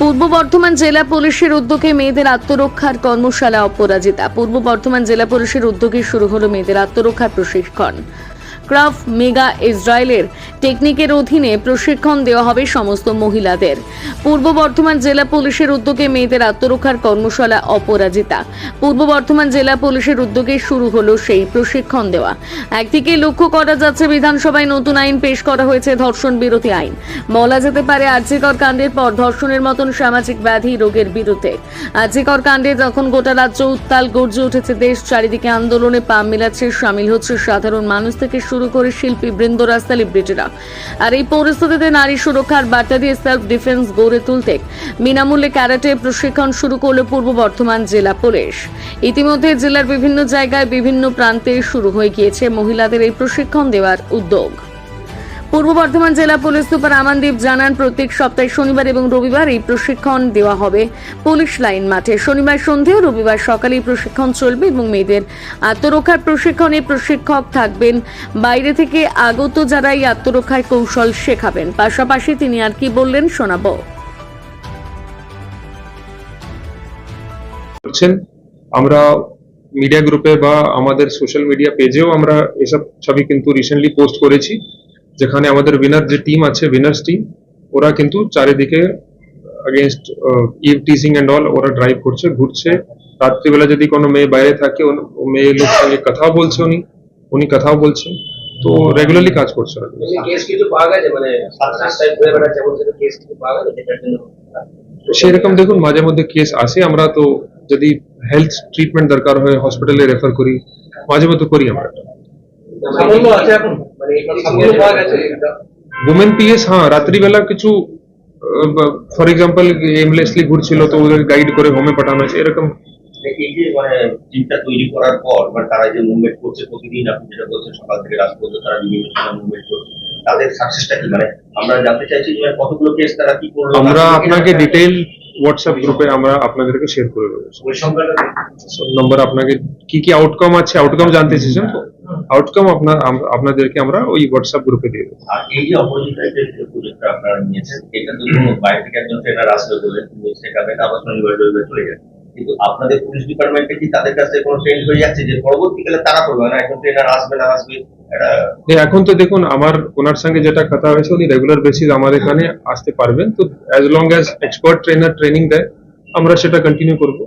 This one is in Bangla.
পূর্ব বর্ধমান জেলা পুলিশের উদ্যোগে মেয়েদের আত্মরক্ষার কর্মশালা অপরাজিতা। পূর্ব বর্ধমান জেলা পুলিশের উদ্যোগে শুরু হলো মেয়েদের আত্মরক্ষার প্রশিক্ষণ। ক্রাফ মেগা ইসরায়েলের টেকনিকের অধীনে প্রশিক্ষণ দেওয়া হবে সমস্ত মহিলাদের। পূর্ব বর্ধমান জেলা পুলিশের উদ্যোগে মেয়েদের আত্মরক্ষার কর্মশালা অপরাজিতা। পূর্ব বর্ধমান জেলা পুলিশের উদ্যোগে শুরু হলো সেই প্রশিক্ষণ দেওয়া। একদিকে লক্ষ্য করা যাচ্ছে বিধানসভায় নতুন আইন পেশ করা হয়েছে ধর্ষণ বিরোধী আইন। বলা যেতে পারে আর্যিকর কাণ্ডের পর ধর্ষণের মতন সামাজিক ব্যাধি রোগের বিরুদ্ধে। আর্যিকর কাণ্ডে যখন গোটা রাজ্য উত্তাল গর্জে উঠেছে, দেশ চারিদিকে আন্দোলনে পা মেলাচ্ছে, সামিল হচ্ছে সাধারণ মানুষ থেকে শুরু করে শিল্পী বৃন্দরা সেলিব্রিটিরা আর এই পরিস্থিতিতে নারী সুরক্ষার বার্তা দিয়ে সেলফ ডিফেন্স গড়ে তুলতে বিনামূল্যে ক্যারাটে প্রশিক্ষণ শুরু করল পূর্ব বর্ধমান জেলা পুলিশ। ইতিমধ্যে জেলার বিভিন্ন জায়গায় বিভিন্ন প্রান্তে শুরু হয়ে গিয়েছে মহিলাদের এই প্রশিক্ষণ দেওয়ার উদ্যোগ। পূর্ব বর্ধমান জেলা পুলিশ সুপার আমানদীপ জানান, প্রত্যেক সপ্তাহে শনিবার এবং রবিবার এই প্রশিক্ষণ দেওয়া হবে পুলিশ লাইন মাঠে। শনিবার সন্ধে ও রবিবার সকালে প্রশিক্ষণ চলবে এবং মেয়েদের আত্মরক্ষার প্রশিক্ষণে প্রশিক্ষক থাকবেন। বাইরে থেকে আগত যারা এই আত্মরক্ষার কৌশল শেখাবেন। পাশাপাশি তিনি আর কি বললেন শোনাবো। আমরা মিডিয়া গ্রুপে বা আমাদের সোশ্যাল মিডিয়া পেজেও আমরা এসব ছবি কিন্তু রিসেন্টলি পোস্ট করেছি। যেখানে আমাদের উইনার যে টিম আছে উইনার্স টিম ওরা কিন্তু চারিদিকে against eve teasing and all ওরা ড্রাইভ করছে ঘুরছে। রাত্রিবেলা যদি কোনো মেয়ে বাইরে থাকে ও মেয়ে লোক সঙ্গে কথাও বলছে উনি উনি কথাও বলছেন তো রেগুলারলি কাজ করছে মানে সেরকম দেখুন মাঝে মধ্যে কেস আসে আমরা তো যদি হেলথ ট্রিটমেন্ট দরকার হয় হসপিটালে রেফার করি মাঝে মধ্যে করি আমরা। সাফল্য আছে এখন মানে এই সাফল্য পাওয়া গেছে এটা উমেন পিএস হ্যাঁ রাত্রিবেলা কিছু ফর এক্সাম্পল এমলেসলি ঘুরছিল তো ওদের গাইড করে হোমে পাঠানো হয়েছে এরকম এই যে মানে টিমটা তৈরি করার পর মানে তারা যে মুভমেন্ট করছে প্রতিদিন আপনি যেটা বলছেন সকাল থেকে রাত পর্যন্ত তারা বিভিন্ন সময় মুভমেন্ট করছে তাদের সাকসেসটা কি মানে আমরা জানতে চাইছি যে কতগুলো কেস তারা কি করল আমরা আপনাকে ডিটেল হোয়াটসঅ্যাপ গ্রুপে আমরা আপনাদেরকে শেয়ার করে দেবো ওই সংখ্যাটা নম্বর আপনাকে কি কি আউটকাম আছে আউটকাম জানতে চেয়েছেন তো আউটকাম আপনার আপনাদেরকে আমরা ওই হোয়াটসঅ্যাপ গ্রুপে দিয়ে দেবো। আর এই যে অপরচুনিটি যে প্রজেক্টটা আপনারা নিয়েছেন এটা তো কোনো বাইরে থেকে একজন ট্রেনার আসবে বলে শেখাবেন আবার শনিবার রবিবার চলে যাবে। কিন্তু আপনাদের পুলিশ ডিপার্টমেন্টে কি তাদের কাছে কোনো ট্রেন হয়ে যাচ্ছে যে পরবর্তীকালে তারা করবে? না একজন ট্রেনার আসবে না আসবে এখন তো দেখুন আমার ওনার সঙ্গে যেটা কথা হয়েছে উনি রেগুলার বেসিস আমাদের এখানে আসতে পারবেন। তো as long as expert trainer training দেয় আমরা সেটা কন্টিনিউ করব।